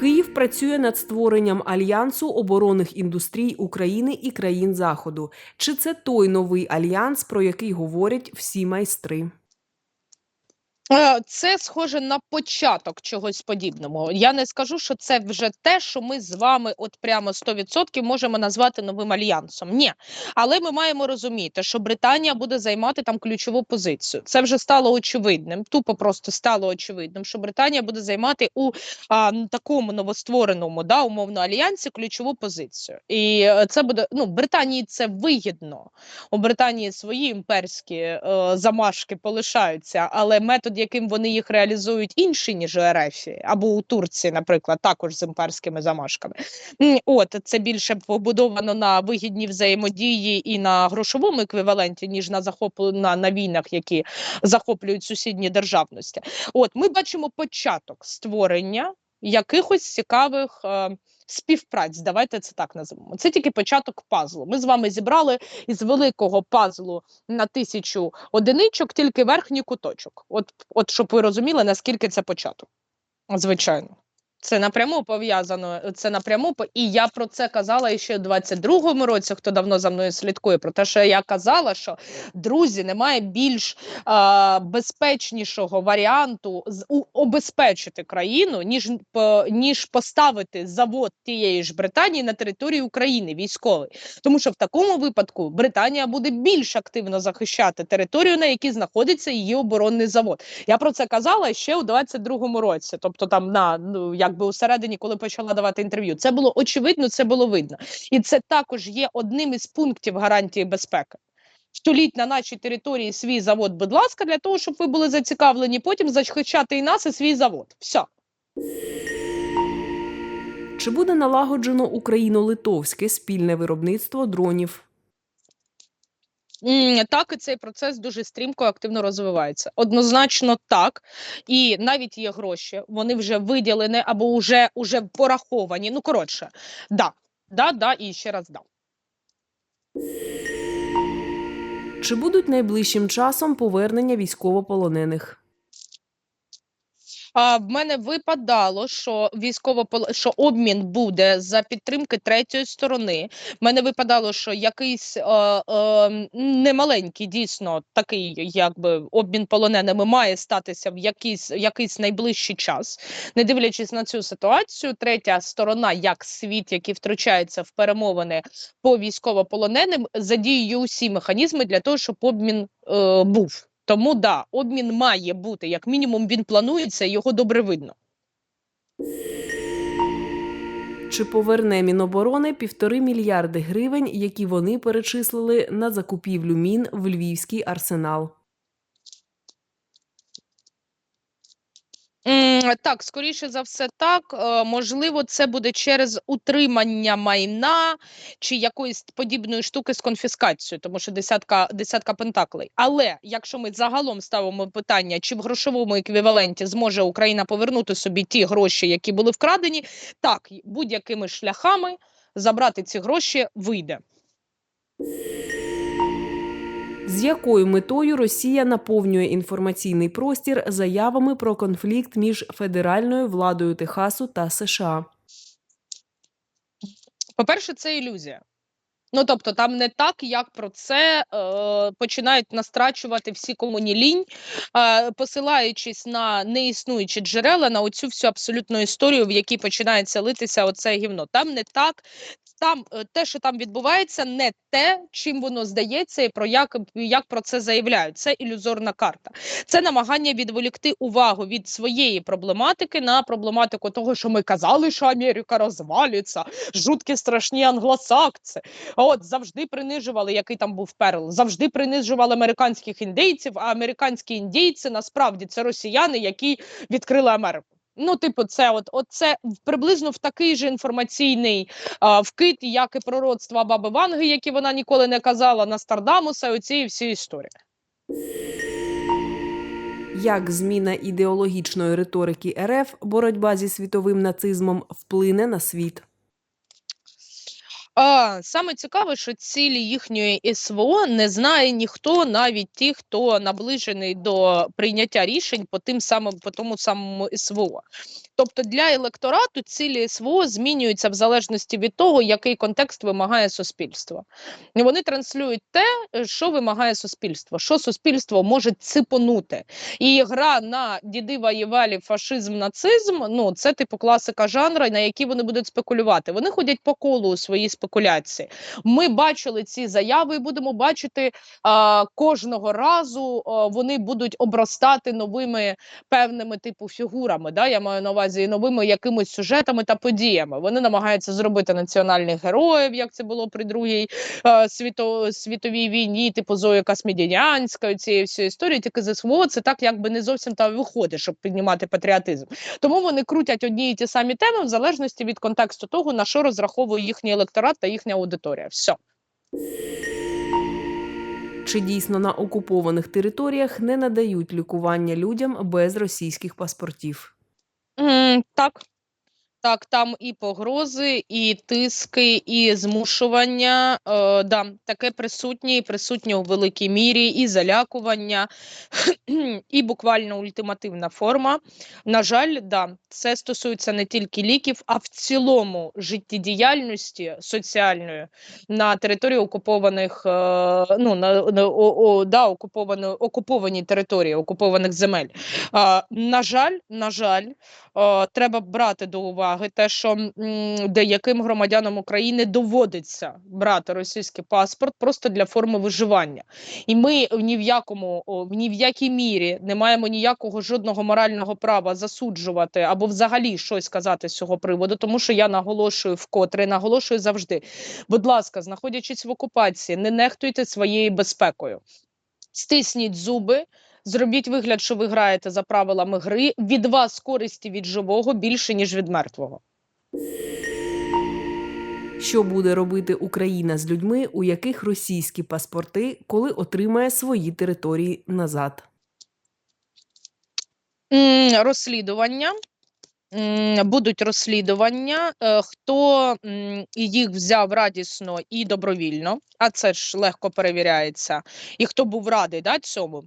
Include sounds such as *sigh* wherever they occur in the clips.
Київ працює над створенням альянсу оборонних індустрій України і країн Заходу. Чи це той новий альянс, про який говорять всі майстри? Е, Це схоже на початок чогось подібного. Я не скажу, що це вже те, що ми з вами, от прямо 100% можемо назвати новим альянсом. Ні, але ми маємо розуміти, що Британія буде займати там ключову позицію. Це вже стало очевидним. Тупо просто стало очевидним, що Британія буде займати у а, такому новоствореному да, умовно альянсі ключову позицію. І е, це буде ну Британії це вигідно. У Британії свої імперські е, замашки полишаються, але метод, яким вони їх реалізують, інші, ніж у РФ, або у Турції, наприклад, також з імперськими замашками. От це більше побудовано на вигідній взаємодії і на грошовому еквіваленті, ніж на захоплю на, на війнах, які захоплюють сусідні державності. От ми бачимо початок створення якихось цікавих. Е, Співпраць, давайте це так називемо. Це тільки початок пазлу. Ми з вами зібрали із великого пазлу на тисячу одиничок тільки верхній куточок. От, от щоб ви розуміли, наскільки це початок. Звичайно. Це напряму пов'язано. Це напряму і я про це казала ще у 22-му році. Хто давно за мною слідкує, про те, що я казала, що друзі, немає більш а, безпечнішого варіанту з обезпечити країну, ніж по, ніж поставити завод тієї ж Британії на території України військовий. Тому що в такому випадку Британія буде більш активно захищати територію, на якій знаходиться її оборонний завод. Я про це казала ще у 22-му році, тобто там на ну якби усередині, коли почала давати інтерв'ю. Це було очевидно, це було видно, і це також є одним із пунктів гарантії безпеки. Втуліть на нашій території свій завод, будь ласка, для того, щоб ви були зацікавлені потім захищати і нас, і свій завод. Все. Чи буде налагоджено україно-литовське спільне виробництво дронів? Так, і цей процес дуже стрімко активно розвивається. Однозначно так. І навіть є гроші, вони вже виділені або вже, вже пораховані. Ну, коротше, да, да, да, і ще раз да. Чи будуть найближчим часом повернення військовополонених? А в мене випадало, що військово що обмін буде за підтримки третьої сторони. В мене випадало, що якийсь е, е, немаленький, дійсно такий, якби обмін полоненими має статися в якийсь, якийсь найближчий час. Не дивлячись на цю ситуацію, третя сторона, як світ, який втручається в перемовини по військовополоненим, задіює усі механізми для того, щоб обмін е, був. Тому да, обмін має бути, як мінімум, він планується, його добре видно. Чи поверне Міноборони півтори мільярди гривень, які вони перечислили на закупівлю мін в Львівський арсенал? Так, скоріше за все, так. Е, Можливо, це буде через утримання майна чи якоїсь подібної штуки з конфіскацією, тому що десятка, десятка пентаклей. Але якщо ми загалом ставимо питання, чи в грошовому еквіваленті зможе Україна повернути собі ті гроші, які були вкрадені, так, будь-якими шляхами забрати ці гроші вийде. З якою метою Росія наповнює інформаційний простір заявами про конфлікт між федеральною владою Техасу та США? По-перше, це ілюзія. Ну, тобто, там не так, як про це е, починають настрачувати всі комуні лінь, е, посилаючись на неіснуючі джерела, на оцю всю абсолютну історію, в якій починається литися оце гівно. Там не так, там е, те, що там відбувається, не те, чим воно здається, і про як, як про це заявляють. Це ілюзорна карта. Це намагання відволікти увагу від своєї проблематики на проблематику того, що ми казали, що Америка розвалюється, жуткі страшні англосакси. От завжди принижували, який там був перл, завжди принижували американських індейців, а американські індійці насправді це росіяни, які відкрили Америку. Ну, типу, це от, от це приблизно в такий же інформаційний а, вкид, як і пророцтва баби Ванги, які вона ніколи не казала, Нострадамуса, оці всі історії. Як зміна ідеологічної риторики РФ, боротьба зі світовим нацизмом вплине на світ? А, саме цікаве, що цілі їхньої СВО не знає ніхто, навіть ті, хто наближений до прийняття рішень по тим самим по тому самому СВО. Тобто для електорату цілі СВО змінюються в залежності від того, який контекст вимагає суспільство. Вони транслюють те, що вимагає суспільство, що суспільство може ципонути. І гра на діди воювали, фашизм, нацизм ну це типу класика жанра, на які вони будуть спекулювати. Вони ходять по колу у своїй спекуляції. Ми бачили ці заяви і будемо бачити а, кожного разу. а, вони будуть обростати новими певними типу фігурами. Да? Я маю на увазі і новими якимись сюжетами та подіями. Вони намагаються зробити національних героїв, як це було при другій е, світо, світовій війні, типу Зої Касмідянської, цієї всієї історії. Тільки з СВО це так якби не зовсім та виходить, щоб піднімати патріотизм. Тому вони крутять одні і ті самі теми в залежності від контексту того, на що розраховує їхній електорат та їхня аудиторія. Все. Чи дійсно на окупованих територіях не надають лікування людям без російських паспортів? Mm, так. Так, там і погрози, і тиски, і змушування. Е, да, таке присутнє, і присутнє у великій мірі, і залякування, *clears throat* і буквально ультимативна форма. На жаль, да, це стосується не тільки ліків, а в цілому життєдіяльності соціальної на території окупованих, е, ну на, на о, о, да, окуповані, окупованій території, окупованих земель. Е, на жаль, на жаль, е, треба брати до уваги те, що деяким громадянам України доводиться брати російський паспорт просто для форми виживання. І ми ні в якому о, ні в якій мірі не маємо ніякого жодного морального права засуджувати або взагалі щось сказати з цього приводу, тому що я наголошую вкотре, наголошую завжди. Будь ласка, знаходячись в окупації, не нехтуйте своєю безпекою. Стисніть зуби, зробіть вигляд, що ви граєте за правилами гри. Від вас користі від живого більше, ніж від мертвого. Що буде робити Україна з людьми, у яких російські паспорти, коли отримає свої території назад? Розслідування. Будуть розслідування, е, хто їх взяв радісно і добровільно, а це ж легко перевіряється, і хто був радий да, цьому,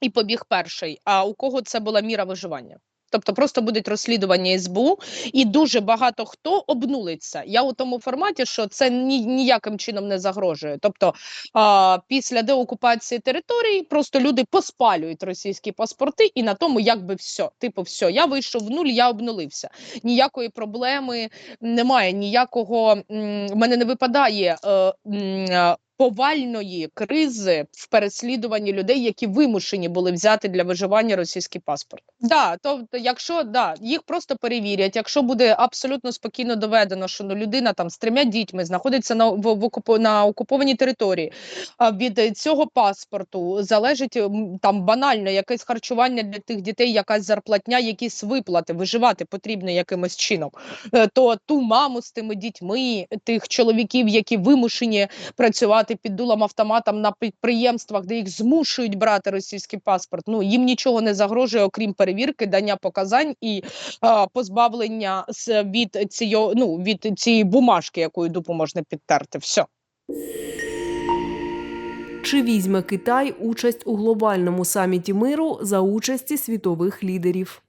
і побіг перший. А у кого це була міра виживання? Тобто просто будуть розслідування СБУ, і дуже багато хто обнулиться. Я у тому форматі, що це ні, ніяким чином не загрожує. Тобто, а, після деокупації території просто люди поспалюють російські паспорти, і на тому якби все. Типу, все, я вийшов в нуль, я обнулився. Ніякої проблеми немає, ніякого в мене не випадає. Е, е, Повальної кризи в переслідуванні людей, які вимушені були взяти для виживання російський паспорт. Да, тобто, якщо да, їх просто перевірять, якщо буде абсолютно спокійно доведено, що ну, людина там з трьома дітьми знаходиться на в, в окупо- на окупованій території, а від цього паспорту залежить там банально якесь харчування для тих дітей, якась зарплатня, якісь виплати, виживати потрібно якимось чином. Е, То ту маму з тими дітьми, тих чоловіків, які вимушені працювати під дулом автоматом на підприємствах, де їх змушують брати російський паспорт. Ну їм нічого не загрожує, окрім перевірки, дання показань і а, позбавлення з від цієї ну від цієї бумажки, якою дупу можна підтерти. Все. Чи візьме Китай участь у глобальному саміті миру за участі світових лідерів?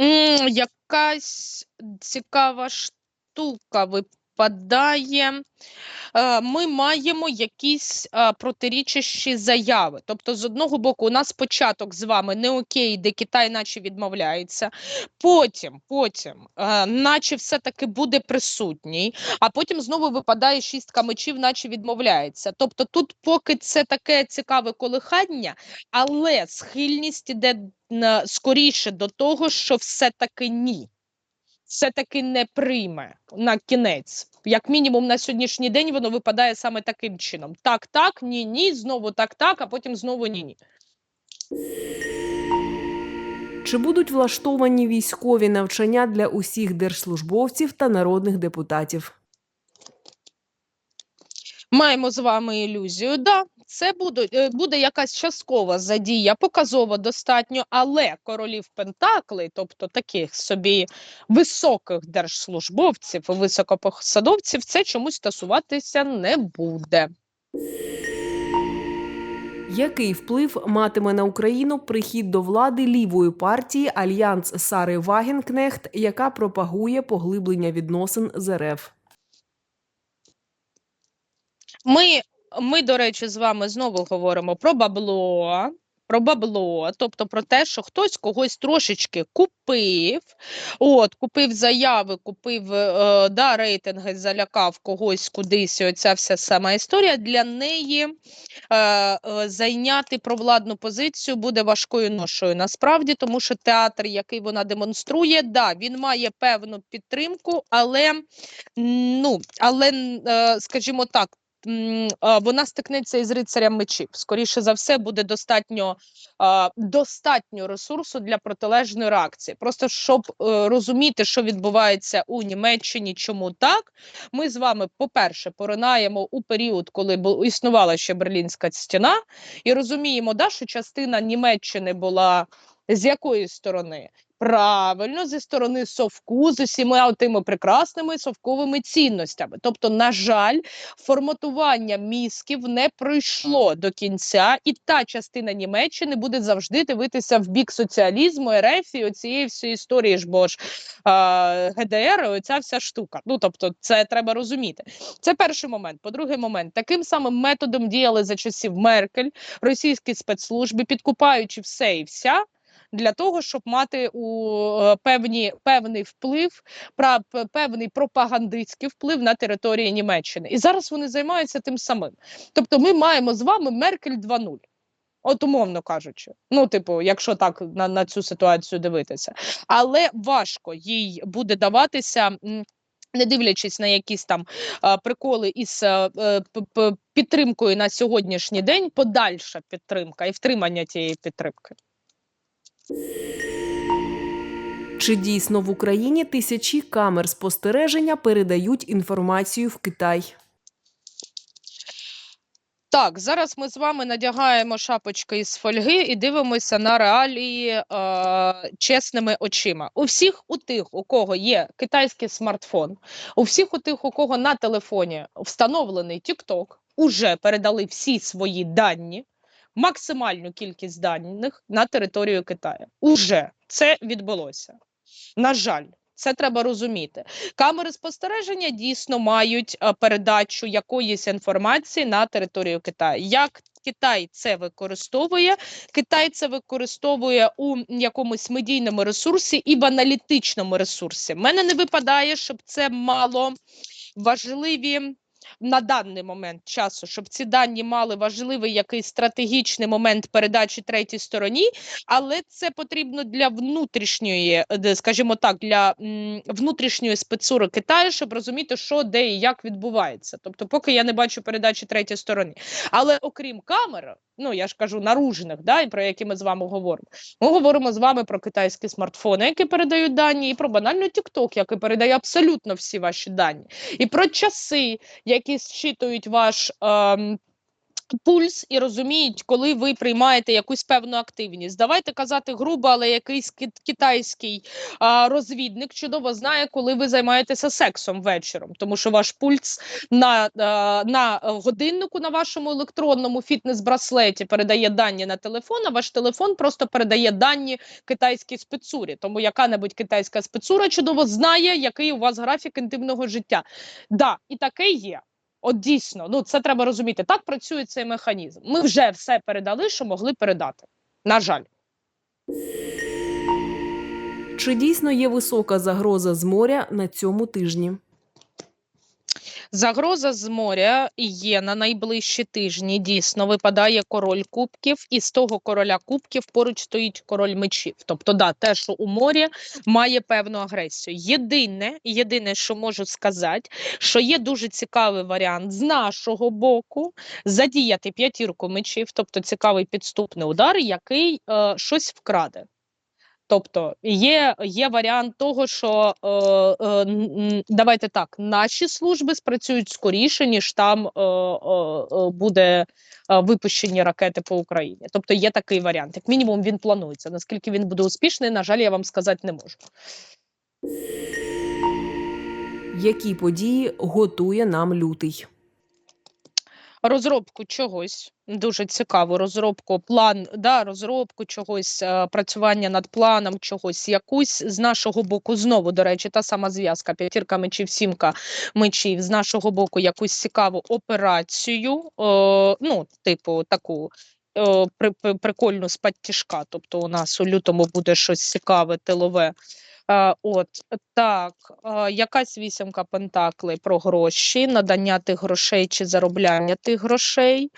М, якась цікава штука випадає. Е, Ми маємо якісь е, протирічащі заяви. Тобто, з одного боку, у нас початок з вами не окей, де Китай наче відмовляється. Потім, потім, е, наче все-таки буде присутній, а потім знову випадає шістка мечів, наче відмовляється. Тобто, тут поки це таке цікаве колихання, але схильність іде скоріше до того, що все-таки ні. Все-таки не прийме на кінець. Як мінімум на сьогоднішній день воно випадає саме таким чином: так, так, ні, ні, знову так, так, а потім знову ні, ні. Чи будуть влаштовані військові навчання для усіх держслужбовців та народних депутатів? Маємо з вами ілюзію. Да, це буде, е, буде якась часткова задія, показово достатньо, але королів Пентаклей, тобто таких собі високих держслужбовців високопосадовців, це чомусь стосуватися не буде. Який вплив матиме на Україну прихід до влади лівої партії Альянс Сари Вагенкнехт, яка пропагує поглиблення відносин з РФ? Ми, ми, до речі, з вами знову говоримо про бабло. Про бабло, тобто про те, що хтось когось трошечки купив, от, купив заяви, купив е, да, рейтинги, залякав когось кудись. Оця вся сама історія для неї е, е, зайняти провладну позицію буде важкою ношою. Насправді, тому що театр, який вона демонструє, да, він має певну підтримку, але ну, але, е, скажімо так. Вона стикнеться із рицарем мечів. Скоріше за все, буде достатньо, достатньо ресурсу для протилежної реакції. Просто щоб е, розуміти, що відбувається у Німеччині, чому так, ми з вами, по-перше, поринаємо у період, коли існувала ще Берлінська стіна, і розуміємо, да, що частина Німеччини була з якої сторони? Правильно, зі сторони совку, з усіма тими прекрасними совковими цінностями. Тобто, на жаль, форматування мізків не пройшло до кінця, і та частина Німеччини буде завжди дивитися в бік соціалізму, РФ і оцієї всієї історії ж бо ж е, ГДР, оця вся штука. Ну тобто, це треба розуміти. Це перший момент. По-другий момент, таким самим методом діяли за часів Меркель, російські спецслужби, підкупаючи все і вся. Для того щоб мати у е, певні певний вплив, певний пропагандистський вплив на території Німеччини, і зараз вони займаються тим самим. Тобто, ми маємо з вами Меркель 2.0. От умовно кажучи, ну, типу, якщо так на, на цю ситуацію дивитися, але важко їй буде даватися. Не дивлячись на якісь там а, приколи із а, е, підтримкою на сьогоднішній день, подальша підтримка і втримання тієї підтримки. Чи дійсно в Україні тисячі камер спостереження передають інформацію в Китай? Так, зараз ми з вами надягаємо шапочки із фольги і дивимося на реалії е, чесними очима. У всіх у тих, у кого є китайський смартфон, у всіх у тих, у кого на телефоні встановлений TikTok, уже передали всі свої дані, максимальну кількість даних на територію Китаю. Уже це відбулося. На жаль. Це треба розуміти. Камери спостереження дійсно мають е, передачу якоїсь інформації на територію Китаю. Як Китай це використовує? Китай це використовує у якомусь медійному ресурсі і в аналітичному ресурсі. Мене не випадає, щоб це мало важливі. На даний момент часу, щоб ці дані мали важливий якийсь стратегічний момент передачі третій стороні, але це потрібно для внутрішньої, е, скажімо так, для внутрішньої спецури Китаю, щоб розуміти, що де і як відбувається. Тобто, поки я не бачу передачі третій стороні. Але окрім камер, ну я ж кажу, наружних, да, і про які ми з вами говоримо. Ми говоримо з вами про китайські смартфони, які передають дані, і про банальний TikTok, який передає абсолютно всі ваші дані, і про часи, які зчитують ваш. Ем, Пульс і розуміють, коли ви приймаєте якусь певну активність. Давайте казати грубо, але якийсь китайський а, розвідник чудово знає, коли ви займаєтеся сексом вечором, тому що ваш пульс на, а, на годиннику на вашому електронному фітнес-браслеті передає дані на телефон, а ваш телефон просто передає дані китайській спецурі. Тому яка-небудь китайська спецура чудово знає, який у вас графік інтимного життя. Да, і таке є. От дійсно, ну це треба розуміти. Так працює цей механізм. Ми вже все передали, що могли передати. На жаль. Чи дійсно є висока загроза з моря на цьому тижні? Загроза з моря є на найближчі тижні. Дійсно випадає король кубків, і з того короля кубків поруч стоїть король мечів. Тобто, да, те, що у морі має певну агресію. Єдине, єдине, що можу сказати, що є дуже цікавий варіант з нашого боку задіяти п'ятірку мечів, тобто цікавий підступний удар, який е, щось вкраде. Тобто є, є варіант того, що е, е, давайте так, наші служби спрацюють скоріше, ніж там е, е, е, буде е, випущені ракети по Україні. Тобто є такий варіант. Як мінімум, він планується. Наскільки він буде успішний, на жаль, я вам сказати не можу. Які події готує нам лютий? Розробку чогось дуже цікаво. Розробку план, да, розробку чогось, е, працювання над планом чогось, якусь з нашого боку, знову до речі, та сама зв'язка п'ятірка мечів, сімка мечів. З нашого боку, якусь цікаву операцію, е, ну, типу, таку. е, при- при- Прикольну спадтішка, тобто у нас у лютому буде щось цікаве, тилове. Е, От так, е, якась вісімка пентаклей про гроші, надання тих грошей чи заробляння тих грошей,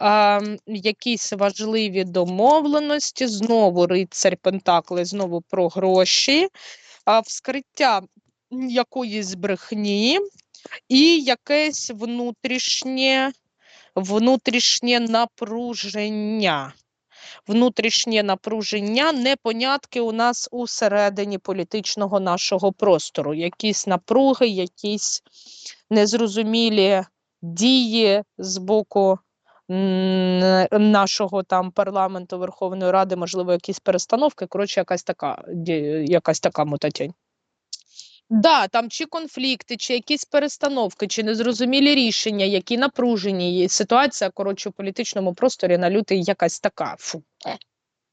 е, якісь важливі домовленості, знову рицарь пентаклей, знову про гроші, вскриття якоїсь брехні і якесь внутрішнє, внутрішнє напруження внутрішнє напруження, непонятки у нас усередині політичного нашого простору, якісь напруги, якісь незрозумілі дії з боку нашого там парламенту Верховної Ради, можливо, якісь перестановки. Коротше, якась така якась така мутатень. Да, там чи конфлікти, чи якісь перестановки, чи незрозумілі рішення, які напружені. Ситуація, коротше, у політичному просторі на лютий якась така. Фу.